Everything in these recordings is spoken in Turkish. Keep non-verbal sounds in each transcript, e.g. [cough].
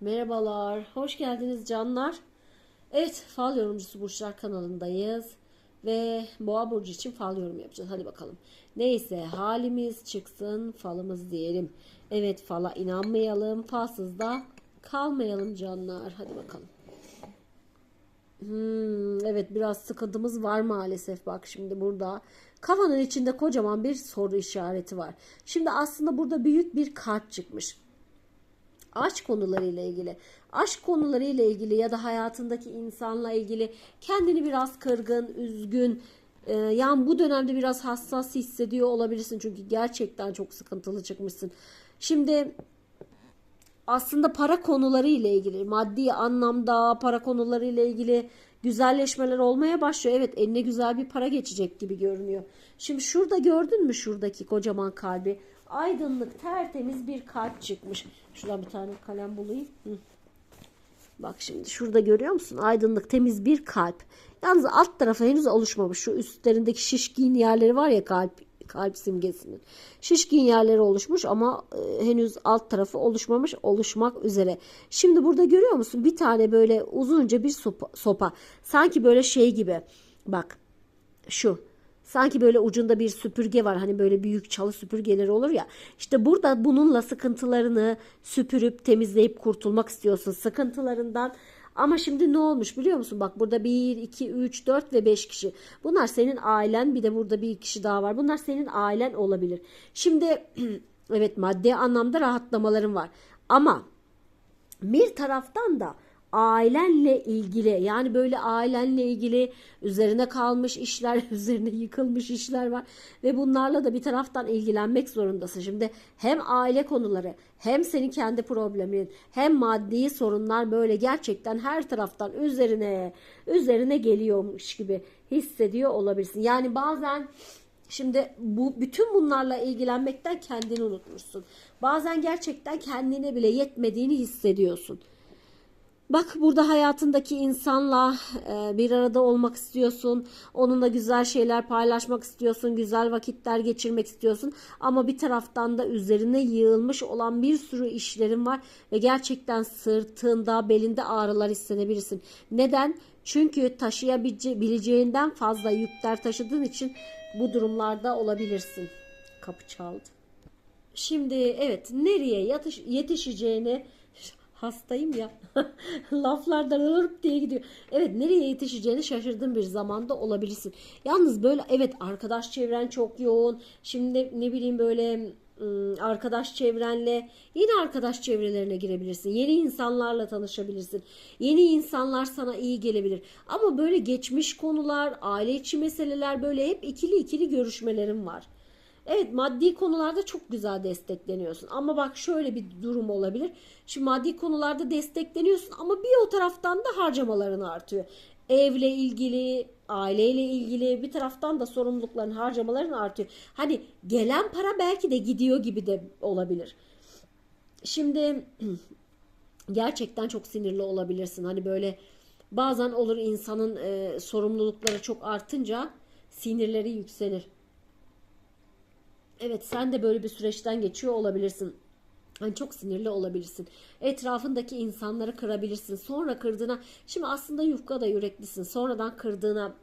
Merhabalar, hoş geldiniz canlar. Evet, Fal Yorumcusu Burçlar kanalındayız. Ve Boğa Burcu için fal yorum yapacağız. Hadi bakalım. Neyse, halimiz çıksın, falımız diyelim. Evet, fala inanmayalım, falsız da kalmayalım canlar. Hadi bakalım. Hmm, evet biraz sıkıntımız var maalesef bak şimdi burada. Kafanın içinde kocaman bir soru işareti var. Şimdi aslında burada büyük bir kart çıkmış aşk konularıyla ilgili, aşk konularıyla ilgili ya da hayatındaki insanla ilgili kendini biraz kırgın, üzgün, e, yani bu dönemde biraz hassas hissediyor olabilirsin çünkü gerçekten çok sıkıntılı çıkmışsın. Şimdi aslında para konuları ile ilgili, maddi anlamda para konuları ile ilgili güzelleşmeler olmaya başlıyor. Evet eline güzel bir para geçecek gibi görünüyor. Şimdi şurada gördün mü şuradaki kocaman kalbi? Aydınlık, tertemiz bir kalp çıkmış. Şuradan bir tane kalem bulayım. Hı. Bak şimdi şurada görüyor musun? Aydınlık, temiz bir kalp. Yalnız alt tarafı henüz oluşmamış. Şu üstlerindeki şişkin yerleri var ya kalp kalp simgesinin. Şişkin yerleri oluşmuş ama e, henüz alt tarafı oluşmamış, oluşmak üzere. Şimdi burada görüyor musun? Bir tane böyle uzunca bir sopa. sopa. Sanki böyle şey gibi. Bak şu Sanki böyle ucunda bir süpürge var. Hani böyle büyük çalı süpürgeleri olur ya. İşte burada bununla sıkıntılarını süpürüp temizleyip kurtulmak istiyorsun sıkıntılarından. Ama şimdi ne olmuş biliyor musun? Bak burada 1, 2, 3, 4 ve 5 kişi. Bunlar senin ailen bir de burada bir kişi daha var. Bunlar senin ailen olabilir. Şimdi [clears throat] evet maddi anlamda rahatlamaların var. Ama bir taraftan da ailenle ilgili yani böyle ailenle ilgili üzerine kalmış işler, [laughs] üzerine yıkılmış işler var ve bunlarla da bir taraftan ilgilenmek zorundasın. Şimdi hem aile konuları hem senin kendi problemin hem maddi sorunlar böyle gerçekten her taraftan üzerine üzerine geliyormuş gibi hissediyor olabilirsin. Yani bazen Şimdi bu bütün bunlarla ilgilenmekten kendini unutmuşsun. Bazen gerçekten kendine bile yetmediğini hissediyorsun. Bak burada hayatındaki insanla e, bir arada olmak istiyorsun. Onunla güzel şeyler paylaşmak istiyorsun. Güzel vakitler geçirmek istiyorsun. Ama bir taraftan da üzerine yığılmış olan bir sürü işlerin var. Ve gerçekten sırtında, belinde ağrılar hissedebilirsin. Neden? Çünkü taşıyabileceğinden fazla yükler taşıdığın için bu durumlarda olabilirsin. Kapı çaldı. Şimdi evet nereye yetişeceğini hastayım ya. [laughs] Laflardan ırp diye gidiyor. Evet nereye yetişeceğini şaşırdığın bir zamanda olabilirsin. Yalnız böyle evet arkadaş çevren çok yoğun. Şimdi ne bileyim böyle arkadaş çevrenle yeni arkadaş çevrelerine girebilirsin. Yeni insanlarla tanışabilirsin. Yeni insanlar sana iyi gelebilir. Ama böyle geçmiş konular, aile içi meseleler böyle hep ikili ikili görüşmelerim var. Evet maddi konularda çok güzel destekleniyorsun. Ama bak şöyle bir durum olabilir. Şimdi maddi konularda destekleniyorsun ama bir o taraftan da harcamaların artıyor. Evle ilgili, aileyle ilgili bir taraftan da sorumlulukların, harcamaların artıyor. Hani gelen para belki de gidiyor gibi de olabilir. Şimdi [clears throat] gerçekten çok sinirli olabilirsin. Hani böyle bazen olur insanın e, sorumlulukları çok artınca sinirleri yükselir. Evet sen de böyle bir süreçten geçiyor olabilirsin. Hani çok sinirli olabilirsin. Etrafındaki insanları kırabilirsin. Sonra kırdığına şimdi aslında yufka da yüreklisin. Sonradan kırdığına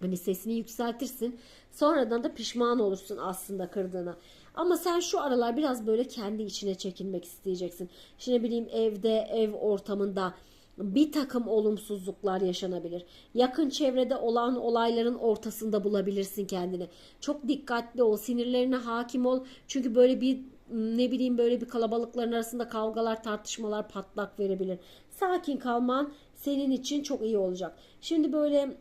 hani sesini yükseltirsin. Sonradan da pişman olursun aslında kırdığına. Ama sen şu aralar biraz böyle kendi içine çekilmek isteyeceksin. Şimdi bileyim evde, ev ortamında bir takım olumsuzluklar yaşanabilir. Yakın çevrede olan olayların ortasında bulabilirsin kendini. Çok dikkatli ol, sinirlerine hakim ol. Çünkü böyle bir ne bileyim böyle bir kalabalıkların arasında kavgalar, tartışmalar patlak verebilir. Sakin kalman senin için çok iyi olacak. Şimdi böyle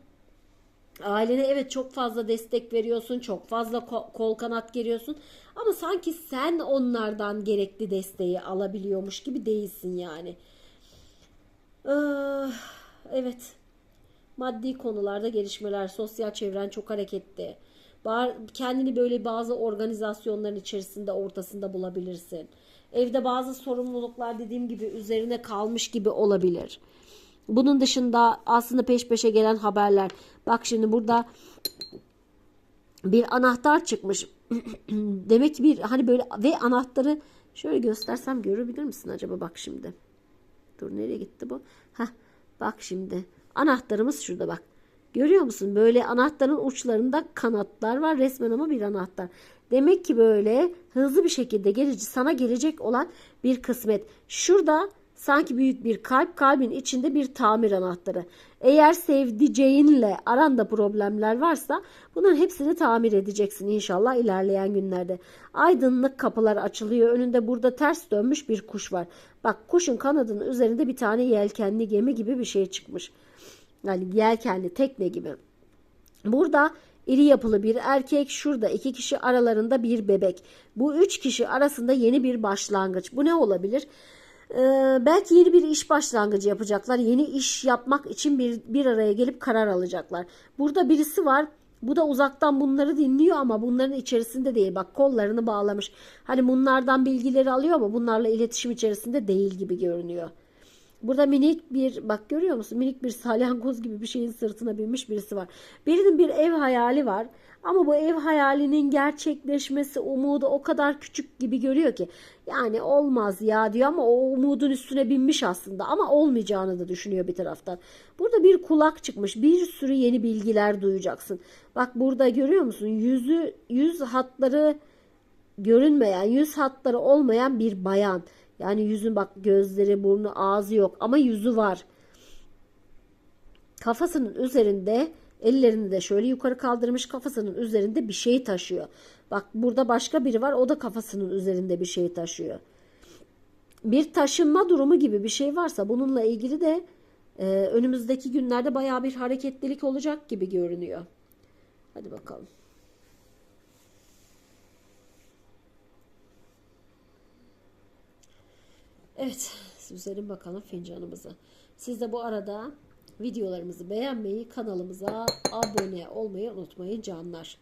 ailene evet çok fazla destek veriyorsun, çok fazla kol kanat geriyorsun ama sanki sen onlardan gerekli desteği alabiliyormuş gibi değilsin yani. Ah, evet. Maddi konularda gelişmeler, sosyal çevren çok hareketli. Kendini böyle bazı organizasyonların içerisinde ortasında bulabilirsin. Evde bazı sorumluluklar dediğim gibi üzerine kalmış gibi olabilir. Bunun dışında aslında peş peşe gelen haberler. Bak şimdi burada bir anahtar çıkmış. [clears throat] Demek ki bir hani böyle ve anahtarı şöyle göstersem görebilir misin acaba bak şimdi. Dur nereye gitti bu? Heh, bak şimdi. Anahtarımız şurada bak. Görüyor musun? Böyle anahtarın uçlarında kanatlar var resmen ama bir anahtar. Demek ki böyle hızlı bir şekilde gelici sana gelecek olan bir kısmet. Şurada sanki büyük bir kalp, kalbin içinde bir tamir anahtarı. Eğer sevdiceğinle aranda problemler varsa bunların hepsini tamir edeceksin inşallah ilerleyen günlerde. Aydınlık kapılar açılıyor. Önünde burada ters dönmüş bir kuş var. Bak kuşun kanadının üzerinde bir tane yelkenli gemi gibi bir şey çıkmış. Yani yelkenli tekne gibi. Burada iri yapılı bir erkek, şurada iki kişi aralarında bir bebek. Bu üç kişi arasında yeni bir başlangıç. Bu ne olabilir? Ee, belki yeni bir iş başlangıcı yapacaklar. Yeni iş yapmak için bir, bir araya gelip karar alacaklar. Burada birisi var. Bu da uzaktan bunları dinliyor ama bunların içerisinde değil. Bak kollarını bağlamış. Hani bunlardan bilgileri alıyor ama bunlarla iletişim içerisinde değil gibi görünüyor. Burada minik bir bak görüyor musun? Minik bir salyangoz gibi bir şeyin sırtına binmiş birisi var. Birinin bir ev hayali var. Ama bu ev hayalinin gerçekleşmesi umudu o kadar küçük gibi görüyor ki. Yani olmaz ya diyor ama o umudun üstüne binmiş aslında. Ama olmayacağını da düşünüyor bir taraftan. Burada bir kulak çıkmış. Bir sürü yeni bilgiler duyacaksın. Bak burada görüyor musun? Yüzü, yüz hatları görünmeyen, yüz hatları olmayan bir bayan. Yani yüzün bak gözleri, burnu, ağzı yok ama yüzü var. Kafasının üzerinde ellerini de şöyle yukarı kaldırmış kafasının üzerinde bir şey taşıyor. Bak burada başka biri var o da kafasının üzerinde bir şey taşıyor. Bir taşınma durumu gibi bir şey varsa bununla ilgili de e, önümüzdeki günlerde baya bir hareketlilik olacak gibi görünüyor. Hadi bakalım. Evet, süzelim bakalım fincanımızı. Siz de bu arada videolarımızı beğenmeyi, kanalımıza abone olmayı unutmayın canlar.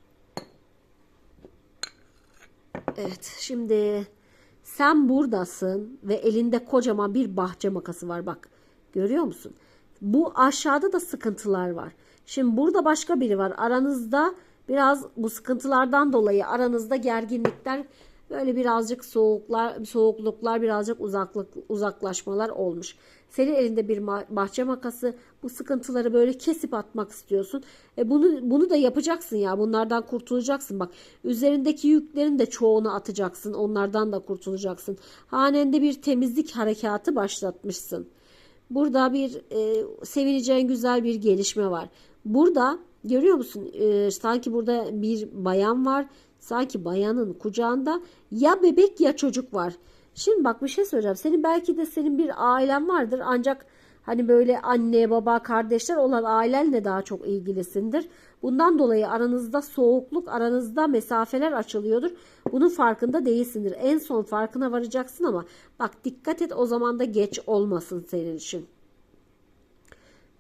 Evet, şimdi sen buradasın ve elinde kocaman bir bahçe makası var bak. Görüyor musun? Bu aşağıda da sıkıntılar var. Şimdi burada başka biri var. Aranızda biraz bu sıkıntılardan dolayı aranızda gerginlikler böyle birazcık soğuklar, soğukluklar, birazcık uzaklık, uzaklaşmalar olmuş. Senin elinde bir bahçe makası, bu sıkıntıları böyle kesip atmak istiyorsun. E bunu bunu da yapacaksın ya. Bunlardan kurtulacaksın. Bak, üzerindeki yüklerin de çoğunu atacaksın. Onlardan da kurtulacaksın. Hanende bir temizlik harekatı başlatmışsın. Burada bir e, sevineceğin güzel bir gelişme var. Burada görüyor musun? E, sanki burada bir bayan var. Sanki bayanın kucağında ya bebek ya çocuk var. Şimdi bak bir şey söyleyeceğim. Senin belki de senin bir ailen vardır ancak hani böyle anne, baba, kardeşler olan ailenle daha çok ilgilisindir. Bundan dolayı aranızda soğukluk, aranızda mesafeler açılıyordur. Bunun farkında değilsindir. En son farkına varacaksın ama bak dikkat et o zaman da geç olmasın senin için.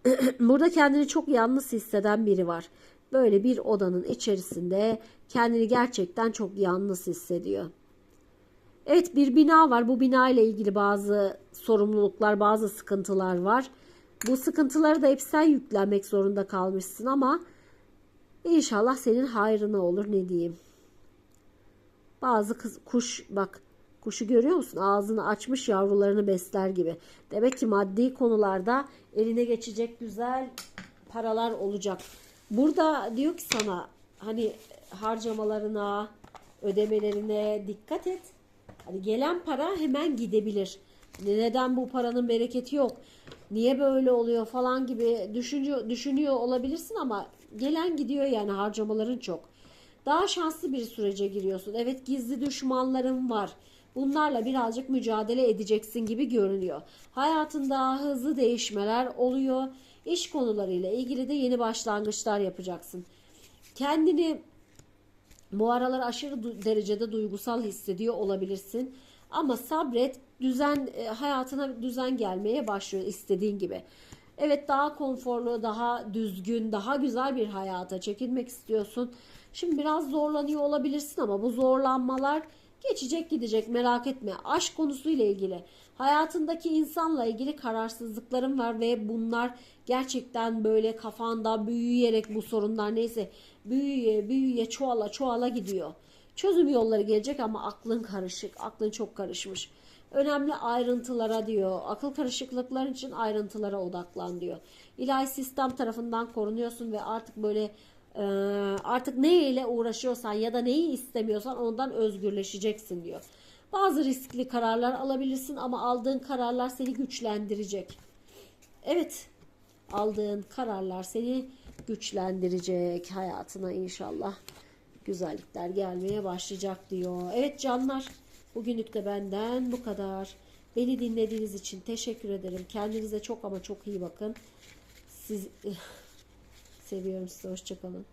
[clears throat] Burada kendini çok yalnız hisseden biri var. Böyle bir odanın içerisinde kendini gerçekten çok yalnız hissediyor. Evet bir bina var. Bu bina ile ilgili bazı sorumluluklar, bazı sıkıntılar var. Bu sıkıntıları da hep sen yüklenmek zorunda kalmışsın ama inşallah senin hayrına olur ne diyeyim. Bazı kız, kuş bak kuşu görüyor musun? Ağzını açmış yavrularını besler gibi. Demek ki maddi konularda eline geçecek güzel paralar olacak. Burada diyor ki sana hani harcamalarına, ödemelerine dikkat et. Hani gelen para hemen gidebilir. Neden bu paranın bereketi yok? Niye böyle oluyor falan gibi düşünüyor, düşünüyor olabilirsin ama gelen gidiyor yani harcamaların çok. Daha şanslı bir sürece giriyorsun. Evet gizli düşmanların var. Bunlarla birazcık mücadele edeceksin gibi görünüyor. Hayatında hızlı değişmeler oluyor. İş konularıyla ilgili de yeni başlangıçlar yapacaksın. Kendini bu aralar aşırı derecede duygusal hissediyor olabilirsin. Ama sabret, düzen e, hayatına düzen gelmeye başlıyor istediğin gibi. Evet daha konforlu, daha düzgün, daha güzel bir hayata çekilmek istiyorsun. Şimdi biraz zorlanıyor olabilirsin ama bu zorlanmalar geçecek gidecek merak etme. Aşk konusuyla ilgili, hayatındaki insanla ilgili kararsızlıklarım var ve bunlar gerçekten böyle kafanda büyüyerek bu sorunlar neyse büyüye büyüye çoğala çoğala gidiyor. Çözüm yolları gelecek ama aklın karışık, aklın çok karışmış. Önemli ayrıntılara diyor. Akıl karışıklıkların için ayrıntılara odaklan diyor. İlahi sistem tarafından korunuyorsun ve artık böyle artık ne ile uğraşıyorsan ya da neyi istemiyorsan ondan özgürleşeceksin diyor. Bazı riskli kararlar alabilirsin ama aldığın kararlar seni güçlendirecek. Evet, aldığın kararlar seni güçlendirecek hayatına inşallah. Güzellikler gelmeye başlayacak diyor. Evet canlar, bugünlük de benden bu kadar. Beni dinlediğiniz için teşekkür ederim. Kendinize çok ama çok iyi bakın. Siz [laughs] seviyorum sizi. Hoşçakalın.